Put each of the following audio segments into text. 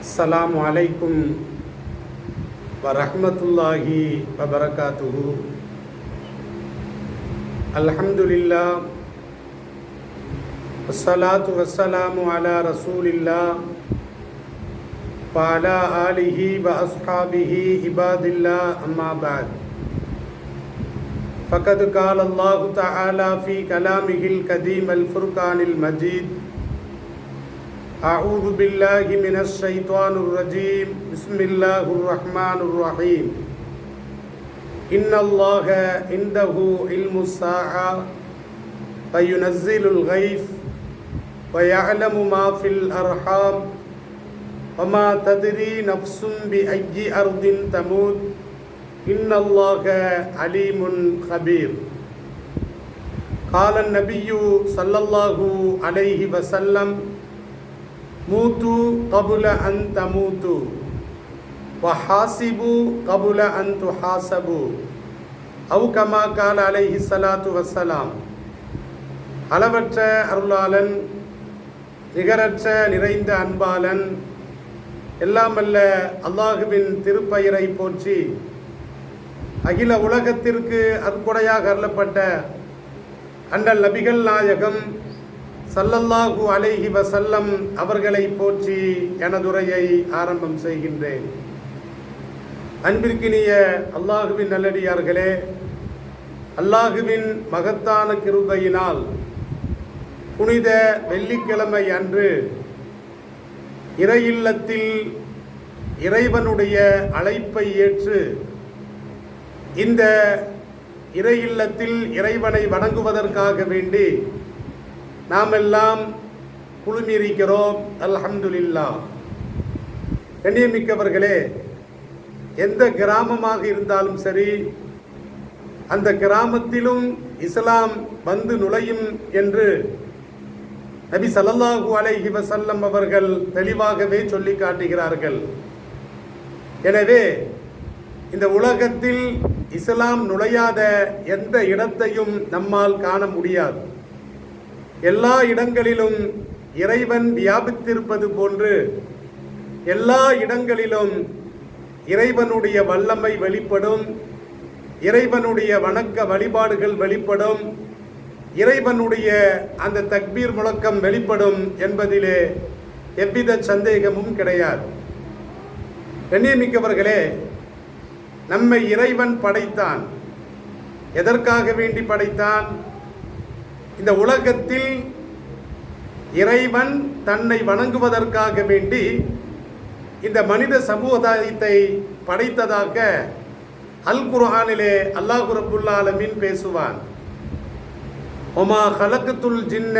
அஸ்லாம் வலைக்கும் வரமத்துல்லாஹி வபரகாத்துஹு அல்ஹம்துலில்லா வசலாத்து வசலாமு அலா ரசூலில்லா பாலா ஆலிஹி வ அஸ்ஹாபிஹி இபாதில்லா அம்மாபாத் فقد قال الله تعالى في كلامه القديم الفرقان المجيد أعوذ بالله من الشيطان الرجيم. بسم الله الرحمن الرحيم. إن الله عنده علم الساعة فينزل الغيث ويعلم ما في الأرحام وما تدري نفس بأي أرض تموت. إن الله عليم خبير. قال النبي صلى الله عليه وسلم மூத்து கபுல அன் தமூத்து வஹாசிபு கபுல அன் துஹாசபு அவு கமா கால் அலை ஹிசலாத்து வசலாம் அளவற்ற அருளாளன் நிகரற்ற நிறைந்த அன்பாளன் எல்லாமல்ல அல்லாஹுவின் திருப்பெயரை போற்றி அகில உலகத்திற்கு அற்புடையாக அருளப்பட்ட அண்ணல் நபிகள் நாயகம் சல்லல்லாஹு அலைஹி வசல்லம் அவர்களை போற்றி எனதுரையை ஆரம்பம் செய்கின்றேன். அன்பிற்கினிய அல்லாஹுவின் நல்லடியார்களே அல்லாஹுவின் மகத்தான கிருபையினால் புனித வெள்ளிக்கிழமை அன்று இறையில்லத்தில் இறைவனுடைய அழைப்பை ஏற்று இந்த இறையில்லத்தில் இறைவனை வணங்குவதற்காக வேண்டி நாம் எல்லாம் குழுமியிருக்கிறோம். அல்ஹம்துலில்லா கண்ணியமிக்கவர்களே எந்த கிராமமாக இருந்தாலும் சரி அந்த கிராமத்திலும் இஸ்லாம் வந்து நுழையும் என்று நபி சல்லல்லாஹு அலைஹி வசல்லம் அவர்கள் தெளிவாகவே சொல்லி காட்டுகிறார்கள். எனவே இந்த உலகத்தில் இஸ்லாம் நுழையாத எந்த இடத்தையும் நம்மால் காண முடியாது. எல்லா இடங்களிலும் இறைவன் வியாபித்திருப்பது போன்று எல்லா இடங்களிலும் இறைவனுடைய வல்லமை வெளிப்படும் இறைவனுடைய வணக்க வழிபாடுகள் வெளிப்படும் இறைவனுடைய அந்த தக்பீர் முழக்கம் வெளிப்படும் என்பதிலே எவ்வித சந்தேகமும் கிடையாது. கண்ணியமிக்கவர்களே நம்மை இறைவன் படைத்தான். எதற்காக வேண்டி படைத்தான்? இந்த உலகத்தில் இறைவன் தன்னை வணங்குவதற்காக வேண்டி இந்த மனித சமுதாயத்தை படைத்ததாக அல் குர்ஹானிலே அல்லாஹு ரபுல்லாலமின் பேசுவான். ஒமா ஹலக்குத்துல் ஜின்ன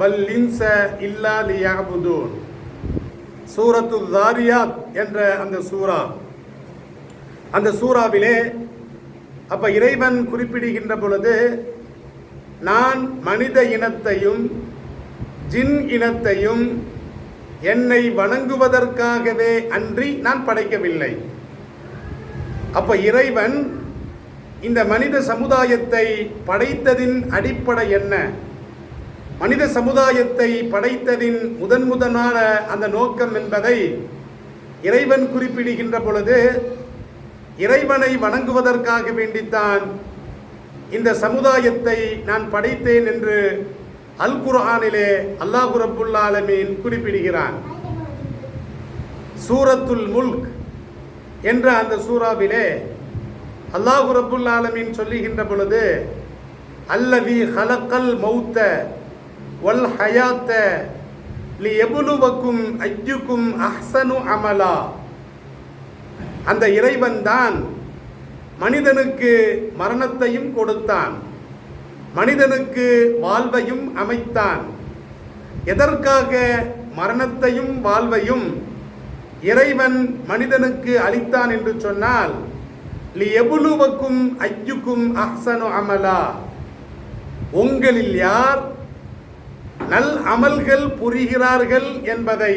வல் இன்ச இல்லா லியாபுதூன். சூரத்து தாரியாத் என்ற அந்த சூரா. அந்த சூறாவிலே அப்போ இறைவன் குறிப்பிடுகின்ற பொழுது நான் மனித இனத்தையும் ஜின் இனத்தையும் என்னை வணங்குவதற்காகவே அன்றி நான் படைக்கவில்லை. அப்ப இறைவன் இந்த மனித சமுதாயத்தை படைத்ததின் அடிப்படை என்ன? மனித சமுதாயத்தை படைத்ததின் முதன் முதனான அந்த நோக்கம் என்பதை இறைவன் குறிப்பிடுகின்ற பொழுது இறைவனை வணங்குவதற்காக வேண்டித்தான் இந்த சமுதாயத்தை நான் படைத்தேன் என்று அல் குர்ஹானிலே அல்லாஹு ரபுல்லாலமீன் குறிப்பிடுகிறான். சூரத்துல் முல்க் என்ற அந்த சூறாவிலே அல்லாஹு ரபுல்லாலமீன் சொல்லுகின்ற பொழுது அல்லவி ஹலக்கல் மௌத்த வல் ஹயாத்த லி எபுலுவக்கும் ஐயுக்கும் அஹ்சனு அமலா. அந்த இறைவன் தான் மனிதனுக்கு மரணத்தையும் கொடுத்தான். மனிதனுக்கு வாழ்வையும் அமைத்தான். எதற்காக மரணத்தையும் வாழ்வையும் இறைவன் மனிதனுக்கு அளித்தான் என்று சொன்னால் லி எபுலுவக்கும் ஐயுக்கும் அஹ்சனு அமலா. உங்களில் யார் நல் அமல்கள் புரிகிறார்கள் என்பதை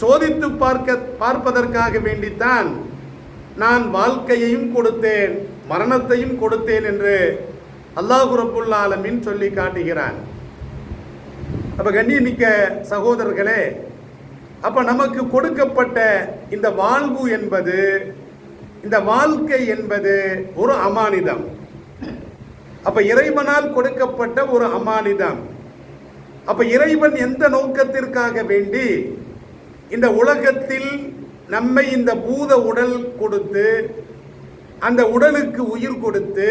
சோதித்து பார்க்க பார்ப்பதற்காக வேண்டித்தான் நான் வாழ்க்கையையும் கொடுத்தேன் மரணத்தையும் கொடுத்தேன் என்று அல்லாஹு ரப்புல் ஆலமின் சொல்லி காட்டுகிறான். அப்போ கண்ணியமிக்க சகோதரர்களே அப்போ நமக்கு கொடுக்கப்பட்ட இந்த வாழ்வு என்பது இந்த வாழ்க்கை என்பது ஒரு அமானிதம். அப்போ இறைவனால் கொடுக்கப்பட்ட ஒரு அமானிதம். அப்போ இறைவன் எந்த நோக்கத்திற்காக வேண்டி இந்த உலகத்தில் நம்மை இந்த பூத உடல் கொடுத்து அந்த உடலுக்கு உயிர் கொடுத்து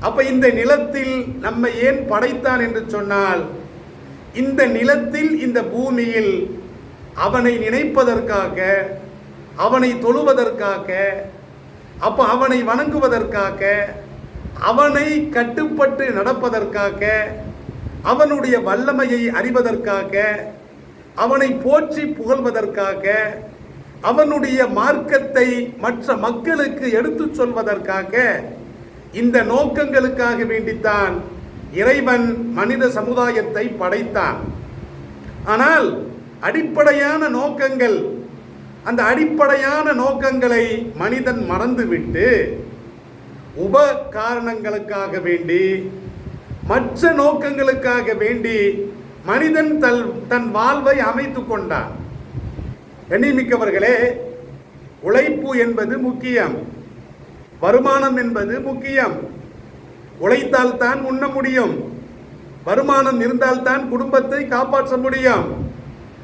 அப்ப இந்த நிலத்தில் நம்மை ஏன் படைத்தான் என்று சொன்னால் இந்த நிலத்தில் இந்த பூமியில் அவனை நினைப்பதற்காக அவனை தொழுவதற்காக அப்ப அவனை வணங்குவதற்காக அவனை கட்டுப்பட்டு நடப்பதற்காக அவனுடைய வல்லமையை அறிவதற்காக அவனை போற்றி புகழ்வதற்காக அவனுடைய மார்க்கத்தை மற்ற மக்களுக்கு எடுத்துச் சொல்வதற்காக இந்த நோக்கங்களுக்காக வேண்டித்தான் இறைவன் மனித சமுதாயத்தை படைத்தான். ஆனால் அடிப்படையான நோக்கங்கள் அந்த அடிப்படையான நோக்கங்களை மனிதன் மறந்துவிட்டு உப காரணங்களுக்காக வேண்டி மற்ற நோக்கங்களுக்காக வேண்டி மனிதன் தன் தன் வாழ்வை அமைத்து கொண்டான். கண்ணிமிக்கவர்களே உழைப்பு என்பது முக்கியம். வருமானம் என்பது முக்கியம். உழைத்தால் தான் உண்ண முடியும். வருமானம் இருந்தால்தான் குடும்பத்தை காப்பாற்ற முடியும்.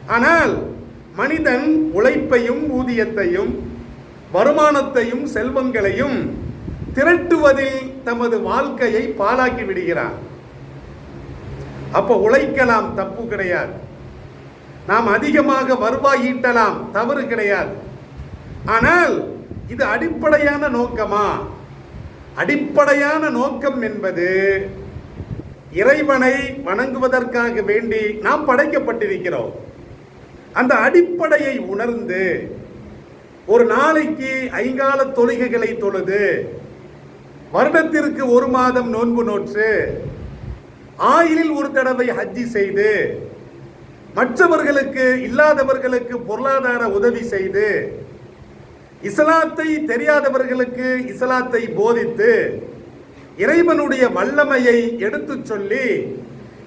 ஆனால் மனிதன் உழைப்பையும் ஊதியத்தையும் வருமானத்தையும் செல்வங்களையும் திரட்டுவதில் தமது வாழ்க்கையை பாழாக்கி விடுகிறான். அப்ப உழைக்கலாம் தப்பு கிடையாது. நாம் அதிகமாக வருவாய் ஈட்டலாம் தவறு கிடையாது. ஆனால் இது அடிப்படையான நோக்கமா? அடிப்படையான நோக்கம் என்பது இறைவனை வணங்குவதற்காக வேண்டி நாம் படைக்கப்பட்டிருக்கிறோம். அந்த அடிப்படையை உணர்ந்து ஒரு நாளைக்கு ஐங்கால தொழுகைகளை தொழுது வருடத்திற்கு ஒரு மாதம் நோன்பு நோற்று ஆயிலில் ஒரு தடவை ஹஜ்ஜி செய்து மற்றவர்களுக்கு இல்லாதவர்களுக்கு பொருளாதார உதவி செய்து இஸ்லாத்தை தெரியாதவர்களுக்கு இஸ்லாத்தை போதித்து இறைவனுடைய வல்லமையை எடுத்துச் சொல்லி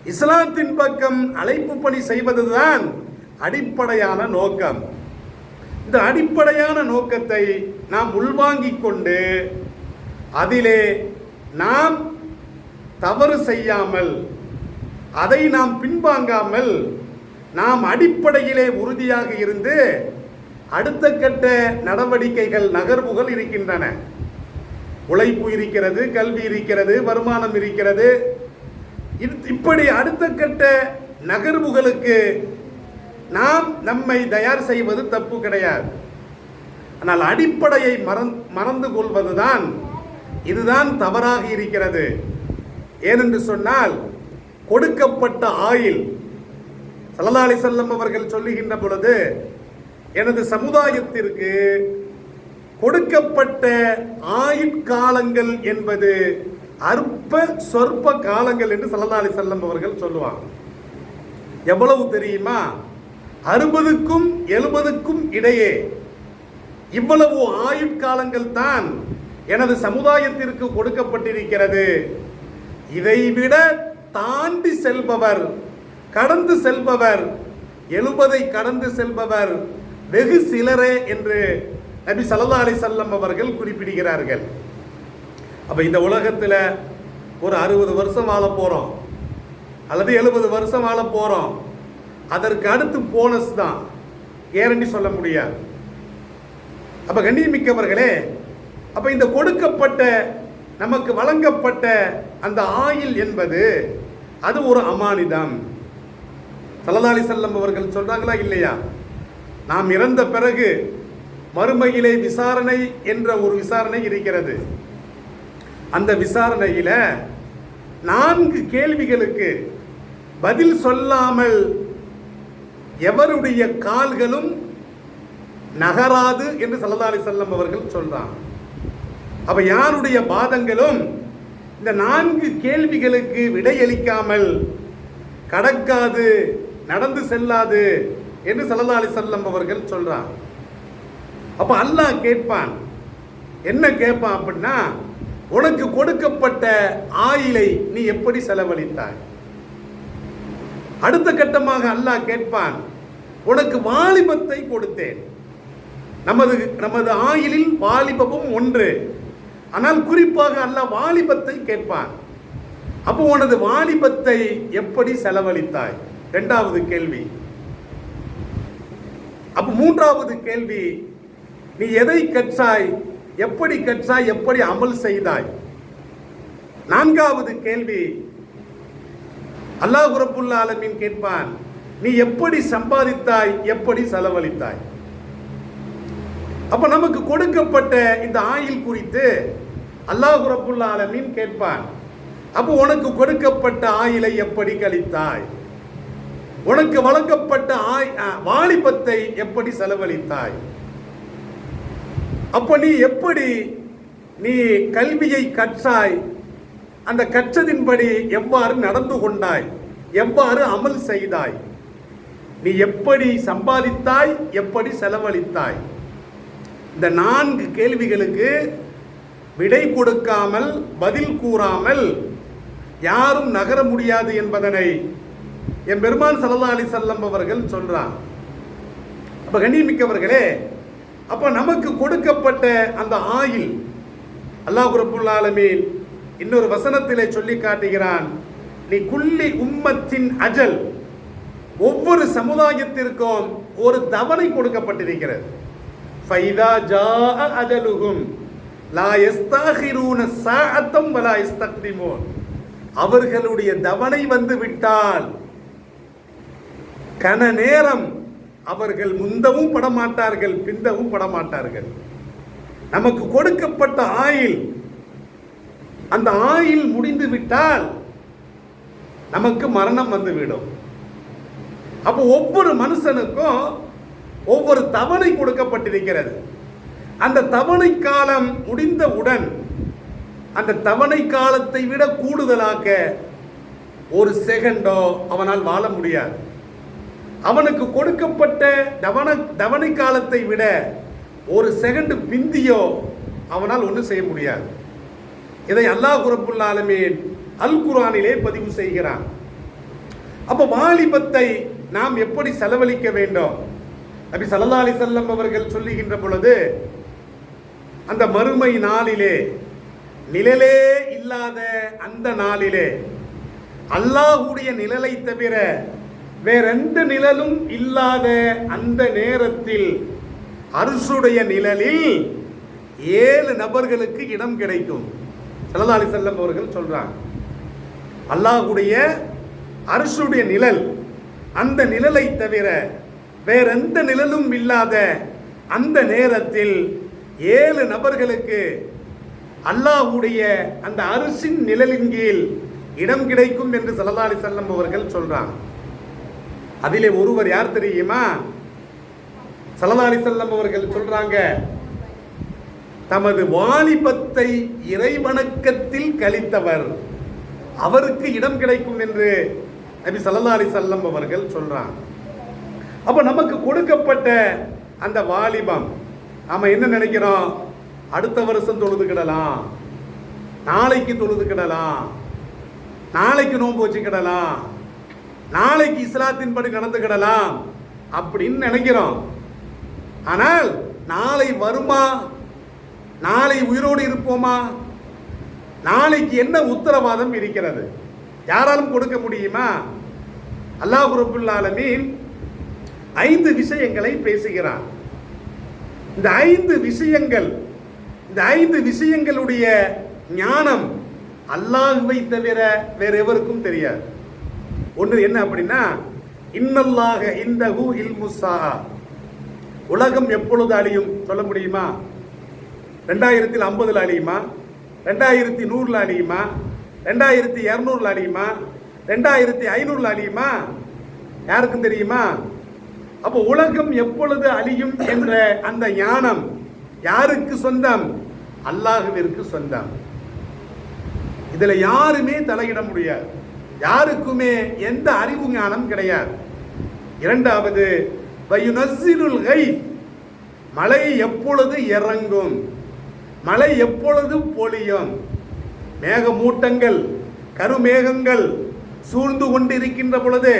இஸ்லாத்தின் பக்கம் அழைப்பு பணி செய்வதுதான் அடிப்படையான நோக்கம். இந்த அடிப்படையான நோக்கத்தை நாம் உள்வாங்கிக் கொண்டு அதிலே நாம் தவறு செய்யாமல் அதை நாம் பின்வாங்காமல் நாம் அடிப்படையிலே உறுதியாக இருந்து அடுத்த கட்ட நடவடிக்கைகள் நகர்வுகள் இருக்கின்றன. உழைப்பு இருக்கிறது கல்வி இருக்கிறது வருமானம் இருக்கிறது. இப்படி அடுத்த கட்ட நகர்வுகளுக்கு நாம் நம்மை தயார் செய்வது தப்பு கிடையாது. ஆனால் அடிப்படையை மறந் மறந்து கொள்வதுதான் இதுதான் தவறாக இருக்கிறது. ஏனென்று சொன்னால் கொடுக்கப்பட்ட ஆயில் சல்லல்லாஹு செல்லம் அவர்கள் சொல்லுகின்ற பொழுது எனது சமுதாயத்திற்கு கொடுக்கப்பட்ட ஆயுட்காலங்கள் என்பது அற்ப சொற்ப காலங்கள் என்று சல்லல்லாஹு அலைஹி அவர்கள் சொல்லுவாங்க. எவ்வளவு தெரியுமா? அறுபதுக்கும் எழுபதுக்கும் இடையே இவ்வளவு ஆயுட்காலங்கள் தான் எனது சமுதாயத்திற்கு கொடுக்கப்பட்டிருக்கிறது. இதைவிட தாண்டி செல்பவர் கடந்து செல்பவர் எழுபதை கடந்து செல்பவர் வெகு சிலரே என்று நபி சல்லா அலி வஸல்லம் அவர்கள் குறிப்பிடுகிறார்கள். அப்ப இந்த உலகத்தில் ஒரு அறுபது வருஷம் வாழ போறோம் அல்லது எழுபது வருஷம் வாழ போறோம். அதற்கு அடுத்து போனஸ் தான். கேரண்டி சொல்ல முடியாது. அப்ப கண்ணியமிக்கவர்களே அப்ப இந்த கொடுக்கப்பட்ட நமக்கு வழங்கப்பட்ட அந்த ஆயில் என்பது அது ஒரு அமானிதம். சல்லதாலி செல்லம் அவர்கள் சொல்றாங்களா இல்லையா? நாம் இறந்த பிறகு மறுமையிலே விசாரணை என்ற ஒரு விசாரணை இருக்கிறது. அந்த விசாரணையில நான்கு கேள்விகளுக்கு பதில் சொல்லாமல் எவருடைய கால்களும் நகராது என்று சல்லல்லாஹு செல்லம் அவர்கள் சொல்றாங்க. அப்ப யாருடைய பாதங்களும் இந்த நான்கு கேள்விகளுக்கு விடையளிக்காமல் கடக்காது நடந்து செல்லாது என்று சல்லா அலி செல்லம் அவர்கள் சொல்றாங்க அப்ப அல்லாஹ் கேட்பான் என்ன கேட்பான் அப்படின்னா உனக்கு கொடுக்கப்பட்ட ஆயிலை நீ எப்படி செலவழித்தாய்? அடுத்த கட்டமாக அல்லாஹ் கேட்பான் உனக்கு வாலிபத்தை கொடுத்தேன். நமது நமது ஆயிலில் வாலிபமும் ஒன்று. ஆனால் குறிப்பாக அல்லாஹ் வாலிபத்தை கேட்பான். அப்போ உனது வாலிபத்தை எப்படி செலவழித்தாய்? ரெண்டாவது கேள்வி. அப்ப மூன்றாவது கேள்வி நீ எதை கற்றாய் எப்படி கற்றாய் எப்படி அமல் செய்தாய்? நான்காவது கேள்வி அல்லாஹ் ரப்புல் ஆலமின் கேட்பான் நீ எப்படி சம்பாதித்தாய் எப்படி செலவழித்தாய்? அப்ப நமக்கு கொடுக்கப்பட்ட இந்த ஆயில் குறித்து அல்லாஹ் ரப்புல் ஆலமின் கேட்பான். அப்போ உனக்கு கொடுக்கப்பட்ட ஆயிலை எப்படி கழித்தாய்? உனக்கு வழங்கப்பட்ட ஆய் வாலிபத்தை எப்படி செலவழித்தாய்? அப்ப நீ எப்படி நீ கல்வியை கற்றாய்? அந்த கற்றதின்படி எவ்வாறு நடந்து கொண்டாய்? எவ்வாறு அமல் செய்தாய்? நீ எப்படி சம்பாதித்தாய்? எப்படி செலவழித்தாய்? இந்த நான்கு கேள்விகளுக்கு விடை கொடுக்காமல் பதில் கூறாமல் யாரும் நகர முடியாது என்பதனை என் பெருமான் சல்லா அலி செல்லம் அவர்கள் சொல்றான் அப்ப கண்ணியமிக்கவர்களே அப்ப நமக்கு கொடுக்கப்பட்ட அந்த ஆயில் அல்லாஹ் ரப்புல் ஆலமீன் இன்னொரு வசனத்திலே சொல்லி காட்டுகிறான். நீ குள்ளி உம்மத்தின் அஜல் ஒவ்வொரு சமுதாயத்திற்கும் ஒரு தவணை கொடுக்கப்பட்டிருக்கிறது. ஃபைதா ஜாஅ அஜலுகும் லா யஸ்தாகிரூன சாஅத்தம் வலா யஸ்தக்திமூன். அவர்களுடைய தவணை வந்து விட்டால் கன நேரம் அவர்கள் முந்தவும் படமாட்டார்கள் பிந்தவும் படமாட்டார்கள். நமக்கு கொடுக்கப்பட்ட ஆயில் அந்த ஆயில் முடிந்து விட்டால் நமக்கு மரணம் வந்துவிடும். அப்போ ஒவ்வொரு மனுஷனுக்கும் ஒவ்வொரு தவணை கொடுக்கப்பட்டிருக்கிறது. அந்த தவணை காலம் முடிந்தவுடன் அந்த தவணை காலத்தை விட கூடுதலாக ஒரு செகண்டோ அவனால் வாழ முடியாது. அவனுக்கு கொடுக்கப்பட்ட தவண தவணை காலத்தை விட ஒரு செகண்ட் பிந்தியோ அவனால் ஒன்றும் செய்ய முடியாது. இதை அல்லாஹ் ரப்புல் அல் குர்ஆனிலே பதிவு செய்கிறான். அப்ப வாலிபத்தை நாம் எப்படி செலவழிக்க வேண்டும்? நபி சல்லா அலி செல்லம் அவர்கள் சொல்லுகின்ற பொழுது அந்த மறுமை நாளிலே நிழலே இல்லாத அந்த நாளிலே அல்லாஹ்வுடைய நிழலை தவிர வேறெந்த நிழலும் இல்லாத அந்த நேரத்தில் அரசுடைய நிழலில் ஏழு நபர்களுக்கு இடம் கிடைக்கும். ஸல்லல்லாஹு அலைஹி வஸல்லம் அவர்கள் சொல்றாங்க. அல்லாஹ்வுடைய அரசுடைய நிழல் அந்த நிழலை தவிர வேறெந்த நிழலும் இல்லாத அந்த நேரத்தில் ஏழு நபர்களுக்கு அல்லாஹ்வுடைய அந்த அரிசின் நிழலின் கீழ் இடம் கிடைக்கும் என்று ஸல்லல்லாஹு அலைஹி வஸல்லம் அவர்கள் சொல்றாங்க. அதிலே ஒருவர் யார் தெரியுமா? ஸல்லல்லாஹு அலைஹி அவர்கள் சொல்றாங்க தமது வாலிபத்தை இறைவணக்கத்தில் கழித்தவர் அவருக்கு இடம் கிடைக்கும் என்று நபி ஸல்லல்லாஹு அலைஹி வஸல்லம் அவர்கள் சொல்றாங்க. அப்ப நமக்கு கொடுக்கப்பட்ட அந்த வாலிபம் நாம என்ன நினைக்கிறோம்? அடுத்த வருஷம் தொழுதுக்கிடலாம் நாளைக்கு தொழுதுக்கிடலாம் நாளைக்கு நோன்பு வச்சுக்கிடலாம் நாளைக்கு இஸ்லாத்தின்படி நடந்துக்கிடலாம் அப்படின்னு நினைக்கிறோம். ஆனால் நாளை வருமா? நாளை உயிரோடு இருப்போமா? நாளைக்கு என்ன உத்தரவாதம் இருக்கிறது? யாராலும் கொடுக்க முடியுமா? அல்லாஹ் ரபுல்லாலமீன் ஐந்து விஷயங்களை பேசுகிறான். இந்த ஐந்து விஷயங்கள் இந்த ஐந்து விஷயங்களுடைய ஞானம் அல்லாஹுவை தவிர வேற எவருக்கும் தெரியாது. ஒன்று என்ன அப்படின்னா இன்னல்லாக இந்த ஹூ இல்முசா உலகம் எப்பொழுது அழியும் சொல்ல முடியுமா? ரெண்டாயிரத்தில் ஐம்பதில் அழியுமா? ரெண்டாயிரத்தி நூறில் அழியுமா? ரெண்டாயிரத்தி இரநூறுல அழியுமா? ரெண்டாயிரத்தி ஐநூறுல அழியுமா? யாருக்கும் தெரியுமா? அப்போ உலகம் எப்பொழுது அழியும் என்ற அந்த ஞானம் யாருக்கு சொந்தம்? அல்லாஹுவிற்கு சொந்தம். இதில் யாருமே தலையிட முடியாது. யாருக்குமே எந்த அறிவு ஞானம் கிடையாது. இரண்டாவது வயுனஸ்ஸிலுல் கை மழை எப்பொழுது இறங்கும்? மழை எப்பொழுது பொழியும்? மேகமூட்டங்கள் கருமேகங்கள் சூழ்ந்து கொண்டிருக்கின்ற பொழுது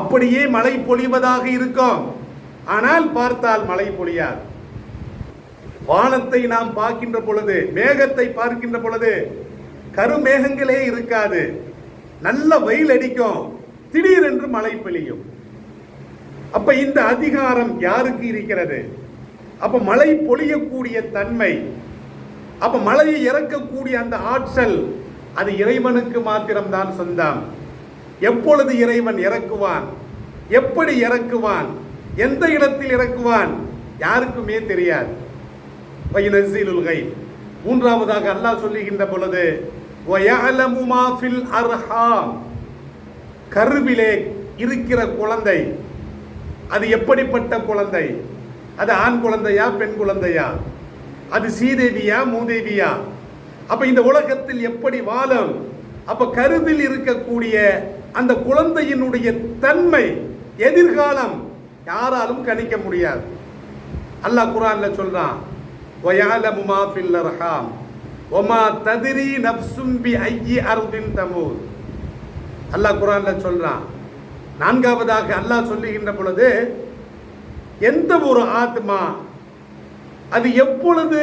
அப்படியே மழை பொழிவதாக இருக்கும். ஆனால் பார்த்தால் மழை பொழியாது. வானத்தை நாம் பார்க்கின்ற பொழுது மேகத்தை பார்க்கின்ற பொழுது கருமேகங்களே இருக்காது. நல்ல வெயில் அடிக்கும். திடீரென்று மழை பெய்யும். அப்ப இந்த அதிகாரம் யாருக்கு இருக்கிறது? அப்ப மழை பொழியக்கூடிய தன்மை அப்ப மழையை இறக்கக்கூடிய அந்த ஆற்றல் அது இறைவனுக்கு மாத்திரம்தான் சொந்தம். எப்பொழுது இறைவன் இறக்குவான்? எப்படி இறக்குவான்? எந்த இடத்தில் இறக்குவான்? யாருக்குமே தெரியாது. மூன்றாவதாக அல்லாஹ் சொல்லுகின்ற பொழுது அர்ஹாம். கருவிலே இருக்கிற குழந்தை. அது எப்படிப்பட்ட குழந்தை? அது ஆண் குழந்தையா பெண் குழந்தையா? அது சீதேவியா மூதேவியா? அப்ப இந்த உலகத்தில் எப்படி வாழும்? அப்ப கருவில் இருக்கக்கூடிய அந்த குழந்தையினுடைய தன்மை எதிர்காலம் யாராலும் கணிக்க முடியாது. அல்லாஹ் குரான்ல சொல்றான் வயாலமு மா அர்ஹாம். ஒமா ததிரி நப்சும்பி ஐயி அருதின் தமூத் அல்லாஹ் குரான்ல சொல்றான். நான்காவதாக அல்லாஹ் சொல்லுகின்ற பொழுது எந்த ஒரு ஆத்மா அது எப்பொழுது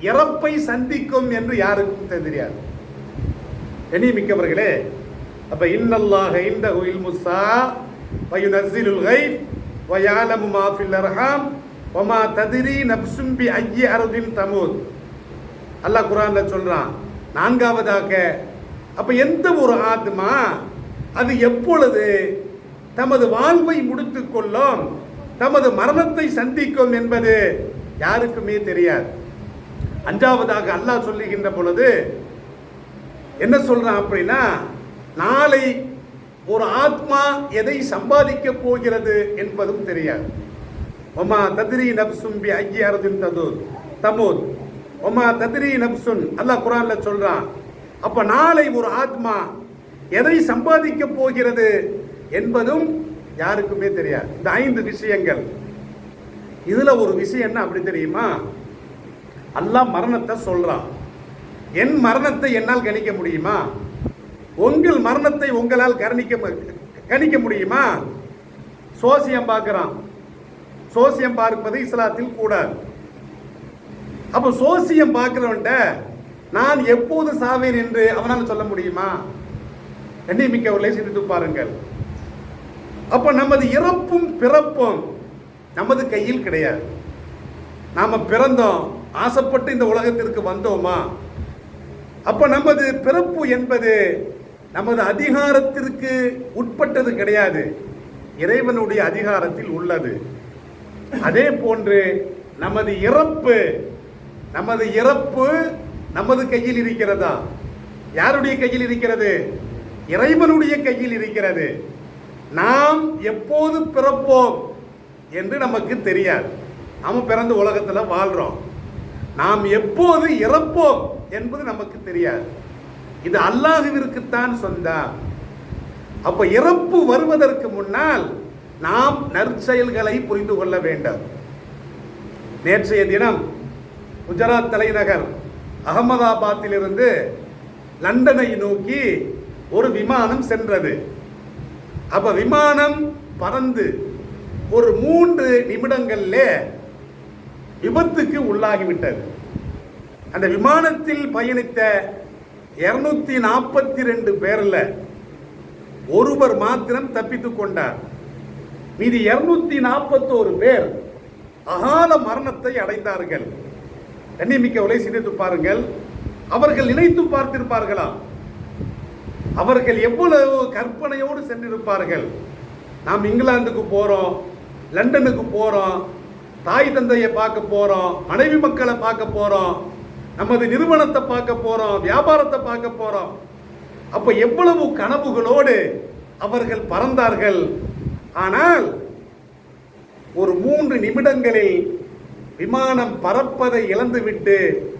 இறப்பை சந்திக்கும் என்று யாருக்கும் தெரியாது. இனி மிக்கவர்களே அப்ப இந்த இன்தஹு முசா வயு கைப் வயஅலமு மா மாஃபில் அர்ஹாம் ஒமா ததிரி நப்சும்பி ஐயி அருதின் தமூத் அல்லாஹ் குரான்ல சொல்றான் நான்காவதாக அப்ப எந்த ஒரு ஆத்மா அது எப்பொழுது தமது வாழ்வை முடித்து கொள்ளும் தமது மரணத்தை சந்திக்கும் என்பது யாருக்குமே தெரியாது. அஞ்சாவதாக அல்லாஹ் சொல்லுகின்ற பொழுது என்ன சொல்றான் அப்படின்னா நாளை ஒரு ஆத்மா எதை சம்பாதிக்க போகிறது என்பதும் தெரியாது. ஒமா தத்ரி நப்சும்பி ஐயாரதின் ததூர் தமோத். ஒமா தத்ரி நப்சுன் அல்லாஹ் குரான்ல சொல்றான். அப்ப நாளை ஒரு ஆத்மா எதை சம்பாதிக்க போகிறது என்பதும் யாருக்குமே தெரியாது. இந்த ஐந்து விஷயங்கள். இதுல ஒரு விஷயம் என்ன அப்படி தெரியுமா? அல்லாஹ் மரணத்தை சொல்றான். என் மரணத்தை என்னால் கணிக்க முடியுமா? உங்கள் மரணத்தை உங்களால் கணிக்க கணிக்க முடியுமா? சோசியம் பார்க்கிறான். சோசியம் பார்ப்பது இஸ்லாத்தில் கூடாது அப்ப சோசியம் பார்க்கிறவன்ட்ட நான் எப்போது சாவேன் என்று அவனால் சொல்ல முடியுமா? என்னை எண்ணிமிக்கவர்களை சிந்தித்து பாருங்கள். அப்ப நமது இறப்பும் பிறப்பும் நமது கையில் கிடையாது. நாம பிறந்தோம் ஆசைப்பட்டு இந்த உலகத்திற்கு வந்தோமா? அப்ப நமது பிறப்பு என்பது நமது அதிகாரத்திற்கு உட்பட்டது கிடையாது. இறைவனுடைய அதிகாரத்தில் உள்ளது. அதே போன்று நமது இறப்பு நமது இறப்பு நமது கையில் இருக்கிறதா? யாருடைய கையில் இருக்கிறது? இறைவனுடைய கையில் இருக்கிறது. நாம் எப்போது பிறப்போம் என்று நமக்கு தெரியாது. நாம பிறந்த உலகத்தில் வாழ்றோம். நாம் எப்போது இறப்போம் என்பது நமக்கு தெரியாது. இது அல்லாஹுவிற்குத்தான் சொந்தம். அப்ப இறப்பு வருவதற்கு முன்னால் நாம் நற்செயல்களை புரிந்து கொள்ள வேண்டும். நேற்றைய தினம் குஜராத் தலைநகர் அகமதாபாத்திலிருந்து லண்டனை நோக்கி ஒரு விமானம் சென்றது. அப்ப விமானம் பறந்து ஒரு மூன்று நிமிடங்கள்ல விபத்துக்கு உள்ளாகிவிட்டது. அந்த விமானத்தில் பயணித்த இருநூத்தி நாற்பத்தி ரெண்டு பேர்ல ஒருவர் மாத்திரம் தப்பித்துக் கொண்டார். மீதி இருநூத்தி நாற்பத்தோரு பேர் அகால மரணத்தை அடைந்தார்கள். கண்ணியமிக்கவளை சிந்தித்து பாருங்கள். அவர்கள் நினைத்து பார்த்திருப்பார்களா? அவர்கள் எவ்வளவு கற்பனையோடு சென்றிருப்பார்கள்? நாம் இங்கிலாந்துக்கு போகிறோம் லண்டனுக்கு போகிறோம் தாய் தந்தையை பார்க்க போகிறோம் மனைவி மக்களை பார்க்க போகிறோம் நமது நிறுவனத்தை பார்க்க போகிறோம் வியாபாரத்தை பார்க்க போகிறோம் அப்போ எவ்வளவு கனவுகளோடு அவர்கள் பறந்தார்கள். ஆனால் ஒரு மூன்று நிமிடங்களில் விமானம் பறப்பதை இழந்துவிட்டு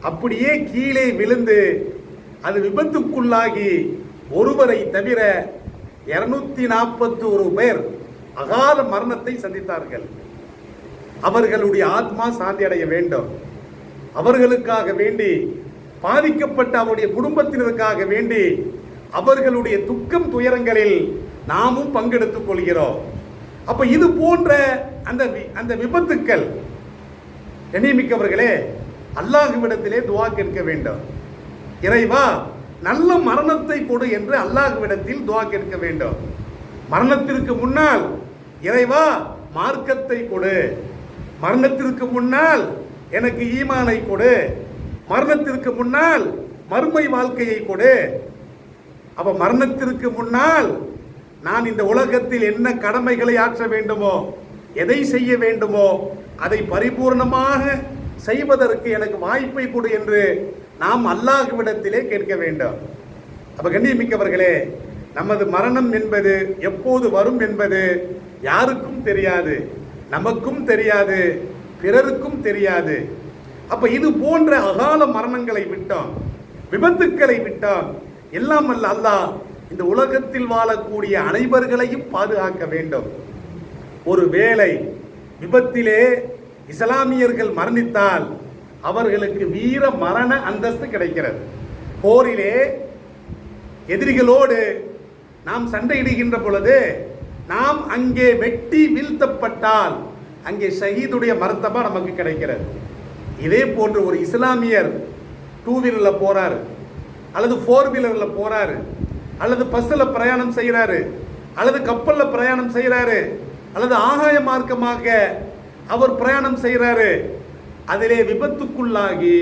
அப்படியே கீழே விழுந்து அது விபத்துக்குள்ளாகி ஒருவரை தவிர இருநூத்தி நாற்பத்தி ஒரு பேர் அகால மரணத்தை சந்தித்தார்கள். அவர்களுடைய ஆத்மா சாந்தி அடைய வேண்டும். அவர்களுக்காக வேண்டி பாதிக்கப்பட்ட அவருடைய குடும்பத்தினருக்காக வேண்டி அவர்களுடைய துக்கம் துயரங்களில் நாமும் பங்கெடுத்துக் கொள்கிறோம். அப்ப இது போன்ற அந்த வி- அந்த விபத்துக்கள் கண்ணியமிக்கவர்களே அல்லாஹுவிடத்திலே துவா கேட்க வேண்டும். இறைவா நல்ல மரணத்தை கொடு என்று அல்லாஹுவிடத்தில் துவா கேட்க வேண்டும். மரணத்திற்கு முன்னால் இறைவா மார்க்கத்தை கொடு. மரணத்திற்கு முன்னால் எனக்கு ஈமானை கொடு. மரணத்திற்கு முன்னால் மறுமை வாழ்க்கையை கொடு. அப்போ மரணத்திற்கு முன்னால் நான் இந்த உலகத்தில் என்ன கடமைகளை ஆற்ற வேண்டுமோ எதை செய்ய வேண்டுமோ அதை பரிபூர்ணமாக செய்வதற்கு எனக்கு வாய்ப்பை கொடு என்று நாம் அல்லாஹ்விடத்திலே கேட்க வேண்டும். அப்ப கண்ணியமிக்கவர்களே நமது மரணம் என்பது எப்போது வரும் என்பது யாருக்கும் தெரியாது நமக்கும் தெரியாது பிறருக்கும் தெரியாது. அப்ப இது போன்ற அகால மரணங்களை விட்டோம் விபத்துக்களை விட்டோம் எல்லாம் அல்ல அல்லாஹ் இந்த உலகத்தில் வாழக்கூடிய அனைவர்களையும் பாதுகாக்க வேண்டும். ஒரு வேளை விபத்திலே இஸ்லாமியர்கள் மரணித்தால் அவர்களுக்கு வீர மரண அந்தஸ்து கிடைக்கிறது. போரிலே எதிரிகளோடு நாம் சண்டையிடுகின்ற பொழுது நாம் அங்கே வெட்டி வீழ்த்தப்பட்டால் அங்கே ஷஹீதுடைய மருத்தமா நமக்கு கிடைக்கிறது. இதே போன்று ஒரு இஸ்லாமியர் டூ வீலரில் போறாரு அல்லது ஃபோர் வீலரில் போறாரு அல்லது பஸ்ஸில் பிரயாணம் செய்கிறாரு அல்லது கப்பலில் பிரயாணம் செய்கிறாரு அல்லது ஆகாய மார்க்கமாக அவர் பிரயாணம் செய்கிறாரு அதிலே விபத்துக்குள்ளாகி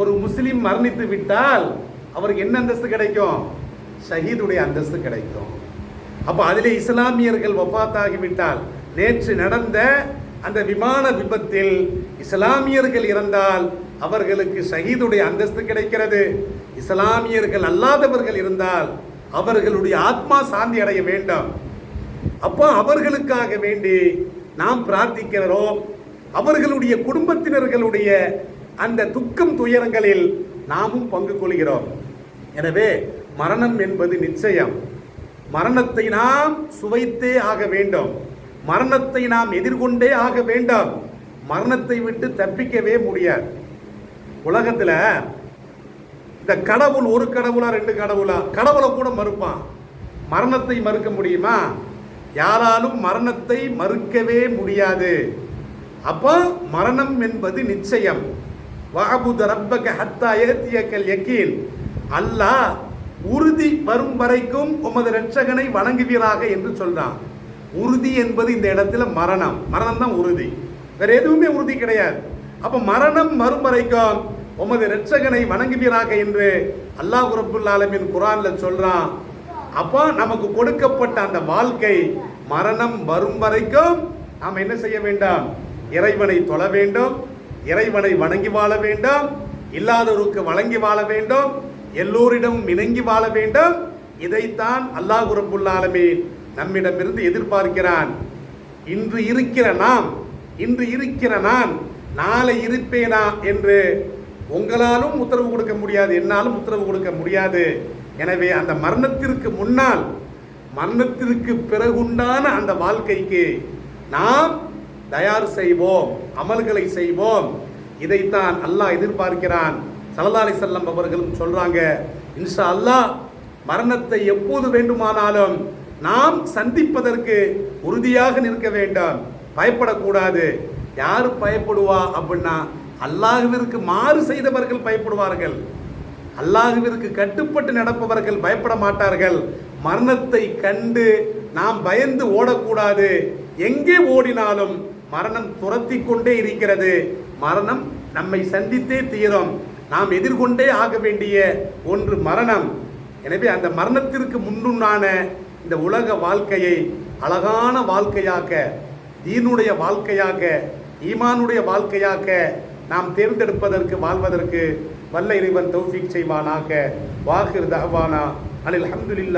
ஒரு முஸ்லீம் மரணித்து விட்டால் அவருக்கு என்ன அந்தஸ்து கிடைக்கும்? ஷஹீதுடைய அந்தஸ்து கிடைக்கும். அப்போ அதிலே இஸ்லாமியர்கள் வஃபாத்தாகிவிட்டால் நேற்று நடந்த அந்த விமான விபத்தில் இஸ்லாமியர்கள் இறந்தால் அவர்களுக்கு ஷஹீதுடைய அந்தஸ்து கிடைக்கிறது. இஸ்லாமியர்கள் அல்லாதவர்கள் இருந்தால் அவர்களுடைய ஆத்மா சாந்தி அடைய வேண்டும். அப்போ அவர்களுக்காக வேண்டி நாம் பிரார்த்திக்கிறோம். அவர்களுடைய குடும்பத்தினர்களுடைய அந்த துக்கம் துயரங்களில் நாமும் பங்கு கொள்கிறோம். எனவே மரணம் என்பது நிச்சயம். மரணத்தை நாம் சுவைத்தே ஆக வேண்டும். மரணத்தை நாம் எதிர்கொண்டே ஆக வேண்டும். மரணத்தை விட்டு தப்பிக்கவே முடியாது. உலகத்தில் இந்த கடவுள் ஒரு கடவுளா ரெண்டு கடவுளா? கடவுளை கூட மறுப்பான். மரணத்தை மறுக்க முடியுமா? யாராலும் மரணத்தை மறுக்கவே முடியாது. அப்போ மரணம் என்பது நிச்சயம். வாபுத ரப்பக ஹத்தா ஏத்தியக்கல் யக்கீன் அல்லாஹ் உறுதி வரும் வரைக்கும் உமது ரட்சகனை வணங்குவீராக என்று சொல்றான். உறுதி என்பது இந்த இடத்துல மரணம். மரணம் தான் உறுதி. வேற எதுவுமே உறுதி கிடையாது. அப்ப மரணம் வரும் வரைக்கும் உமது ரட்சகனை வணங்குவீராக என்று அல்லாஹ் குரப்புல்லாலமின் குரான்ல சொல்றான். அப்போ நமக்கு கொடுக்கப்பட்ட அந்த வாழ்க்கை மரணம் வரும் வரைக்கும் நாம் என்ன செய்ய வேண்டாம்? இறைவனை தொழ வேண்டும் இறைவனை வணங்கி வாழ வேண்டும் இல்லாதவருக்கு வழங்கி வாழ வேண்டும் எல்லோரிடமும் இணங்கி வாழ வேண்டும். இதைத்தான் அல்லாஹ் ரப்புல் நம்மிடமிருந்து எதிர்பார்க்கிறான். இன்று இருக்கிற நாம் இன்று இருக்கிற நான் நாளை இருப்பேனா என்று உங்களாலும் உத்தரவு கொடுக்க முடியாது என்னாலும் உத்தரவு கொடுக்க முடியாது. எனவே அந்த மரணத்திற்கு முன்னால் மரணத்திற்கு பிறகுண்டான அந்த வாழ்க்கைக்கு நாம் தயார் செய்வோம் அமல்களை செய்வோம். இதைத்தான் அல்லாஹ் எதிர்பார்க்கிறான். சல்லல்லாஹு செல்லம் அவர்களும் சொல்றாங்க இன்ஷா அல்லாஹ் மரணத்தை எப்போது வேண்டுமானாலும் நாம் சந்திப்பதற்கு உறுதியாக நிற்க வேண்டும். பயப்படக்கூடாது. யார் பயப்படுவா அப்படின்னா அல்லாஹுவிற்கு மாறு செய்தவர்கள் பயப்படுவார்கள். அல்லாஹுவிற்கு கட்டுப்பட்டு நடப்பவர்கள் பயப்பட மாட்டார்கள். மரணத்தை கண்டு நாம் பயந்து ஓடக்கூடாது. எங்கே ஓடினாலும் மரணம் துரத்தி கொண்டே இருக்கிறது. மரணம் நம்மை சந்தித்தே தீரும். நாம் எதிர்கொண்டே ஆக வேண்டிய ஒன்று மரணம். எனவே அந்த மரணத்திற்கு முன்னுண்டான இந்த உலக வாழ்க்கையை அழகான வாழ்க்கையாக்க தீனுடைய வாழ்க்கையாக ஈமானுடைய வாழ்க்கையாக நாம் தேர்ந்தெடுப்பதற்கு வாழ்வதற்கு வல்ல இறைவன் தௌஃபீக் செய்வானாக. வாஹிர் தஹ்வானா. அனில் அஹமதுல்லா